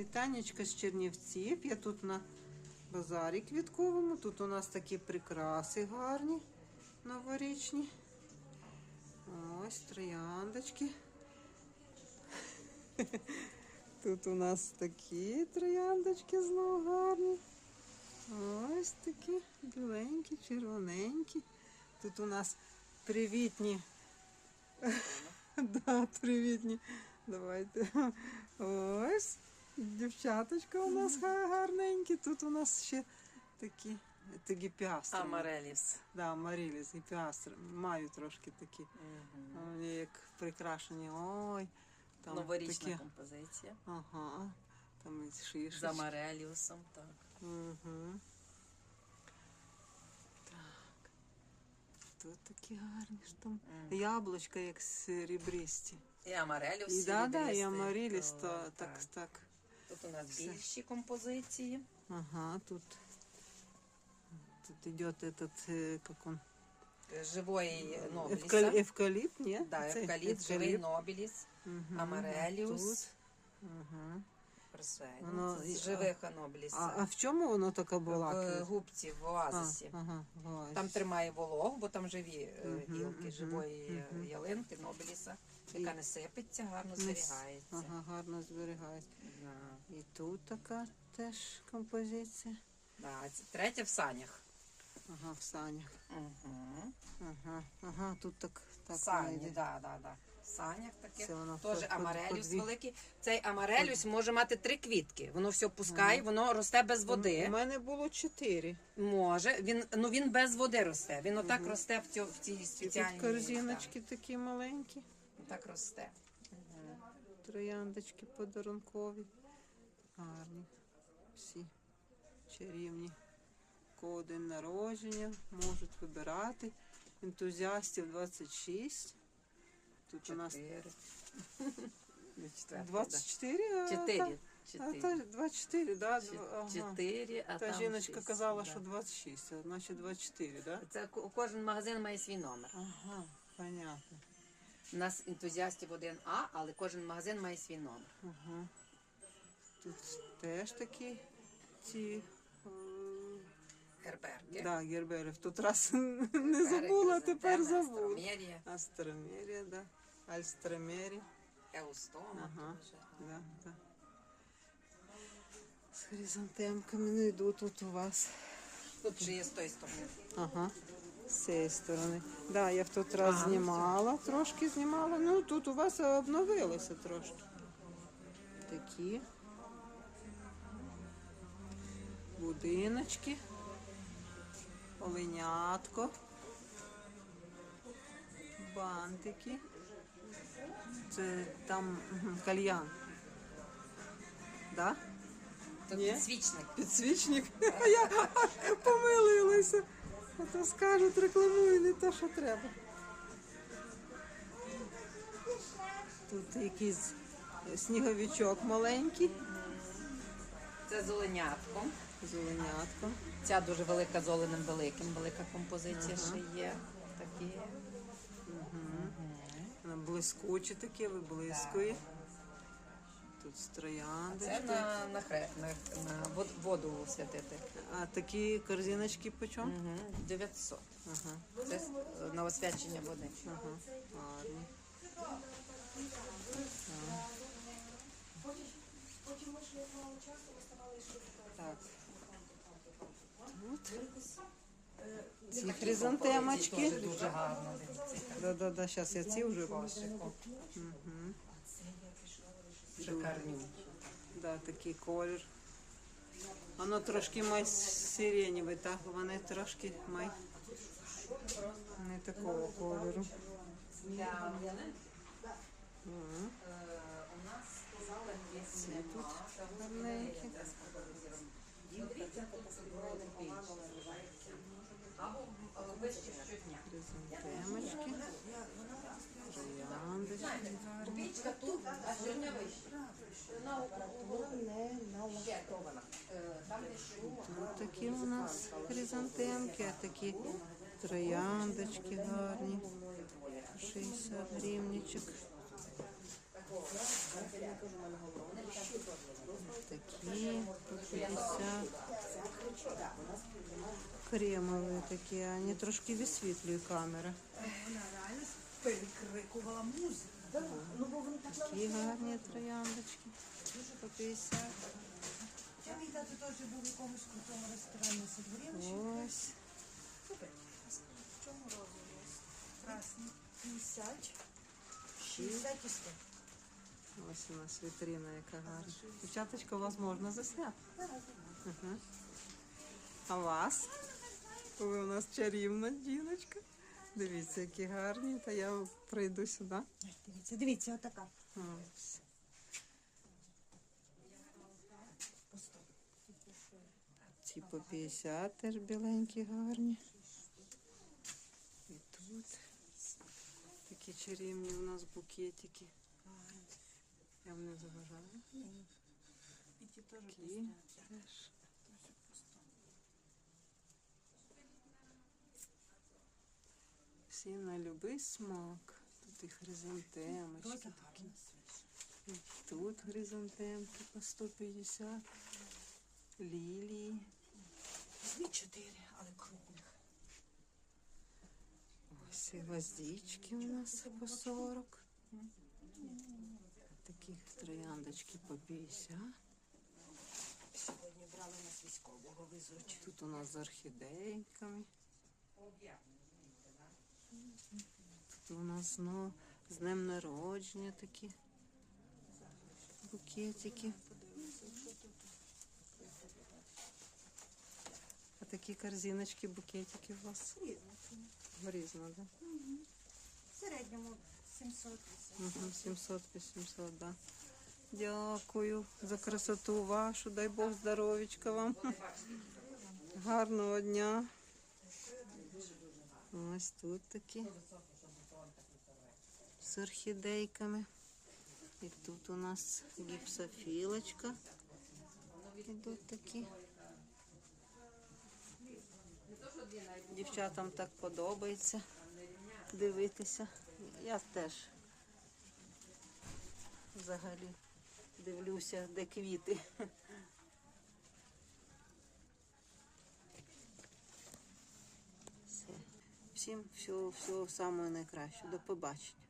Вітанечка з Чернівців. Я тут на базарі квітковому. Тут у нас такі прикраси гарні, новорічні. Ось трояндочки. Тут у нас такі трояндочки знову гарні. Ось такі біленькі, червоненькі. Тут у нас привітні. Да, привітні. Давайте. Ось. Дівчаточка у нас гарненькі. Тут у нас ще такі. Це гіпіастри. Амареліс. Да, Маріліс, гіпіастри. Маю трошки такі. Вони як прикрашені. Ой. Там Новорічна такі. композиція. Ага. Там і шишечки. З Амареліусом, так. Угу. Так. Тут такі гарні ж там. Яблучка як серебристі. І Амареліус. І да, да, і амаріліс, то, то так, так. Тут у нас Все. більші композиції. Ага, тут. Тут идет этот, э, как он, Живої Нобеліса. эвкали- эвкалипт, нет? Да, Це евкаліпт, живий Нобеліс, Мгм. Амареліус. Тут. Ага. Просвет. Воно Це і- з живих Анобеліс. А, а в чому воно таке в балакає? губці, в А, оазисі. ага, в оазисі. Там тримає вологу, бо там живі е, Мгм, гілки мгм, живої е, мгм. ялинки, Нобеліса, І- яка не сипеться, гарно зберігається. Ага, гарно зберігається. Да. І тут така теж композиція. Да, це третя в санях. Ага, в санях. Угу. Ага, ага, тут так, так Сані, да, да, да. В санях таких. Теж амарелюс великий. Цей амарелюс може мати три квітки. Воно все пускає, воно росте без води. У мене було чотири. Може, він ну він без води росте. Він отак росте в, цьо, в цій спеціальній тут корзиночки такі маленькі. Так росте. Трояндочки подарункові. Гарні. Всі чарівні. Кого день народження можуть вибирати. Ентузіастів 26. Тут у нас Чотири. Не четверта, 24, да. а Чотири. та- А, Чотири. та 24, да? Чо- Дв- ага. А Та там жіночка шість, казала, да. що 26, а значить 24, да? Це кожен магазин має свій номер. Ага. У нас ентузіастів один А, але кожен магазин має свій номер. Ага. Тут теж такі ці. е, Герберки. Да, герберів. Тут раз не забула, а тепер забула. Астромерія, Астромерія, да. Альстромерія. Еустома. Ага. Да, да. З хризантемками не йду тут у вас. Тут же є з тої сторони. Ага. З цієї сторони. Да, я в той раз Ага, знімала, трошки знімала. Ну тут у вас обновилося трошки. Такі. Будиночки. Оленятко. Бантики. Це там мгм, кальян. Да? Ні. підсвічник. Підсвічник. А я помилилася. А то скажуть, рекламую не те, що треба. Тут якийсь сніговичок маленький Це з оленятком. з оленятком. Ця дуже велика з оленем великим, велика композиція ще є. Такі. Воно блискуче таке, виблискує. Тут з Це на, на, на, на вод- воду святити. А такі корзиночки по чому? Угу. 900. Ага, Це с- на освячення води. ага, гарні. Так. Ці хризантемочки. Дуже, гарно. дивіться. Да-да-да, зараз я ці вже Кошику. Шикарнючі. Да, такий колір. Воно трошки май сиренєвий, так? Вони трошки май не такого кольору. Ці тут гарненькі. або вище щодня. Хризантемочки. Трояндочки гарні. Копійка тут, а щодня вище. На ще Е, Там де що. Тут такі у нас хризантемки, а такі трояндочки гарні. 60 гривничок. Такі 150. Кремові такі, а вони трошки висвітлює камера. Вона реально перекрикувала музику. Ну, Такі гарні трояндочки. По 50. Я мій тато теж був в якомусь крутому ресторані на Сидворівичі. Ось. В чому розовий? Красний. 50. 60 і 100. Ось у нас вітрина, яка гарна. Дівчаточка, у вас можна засняти. Ага. А вас? Ви у нас чарівна жіночка. Дивіться, які гарні. Та я прийду сюди. Дивіться, дивіться, отака. Ось. По 100. Ці по 50 теж біленькі, гарні. І тут такі чарівні у нас букетики. Я вам не заважаю. І ті теж теж. Всі на любий смак. Тут і хризантемочки такі. І Тут хризантемки по 150. Лілії. Дві чотири, але крупних. Ось і гвоздички у нас по 40. Такі трояндочки по 50. Сьогодні брали нас військового везуть. Тут у нас з орхідейками. Тут у нас ну, з днем народження такі букетики. Такі корзиночки, букетики у вас різно, да? В середньому 700 Угу, 700 800, да. Дякую за красоту вашу. Дай Бог здоровічка вам. Гарного дня. Ось тут такі. З орхідейками. І тут у нас гіпсофілочка. Ідуть такі. Дівчатам так подобається дивитися. Я теж взагалі дивлюся, де квіти. Всім всього, всього самого найкращого. До побачення.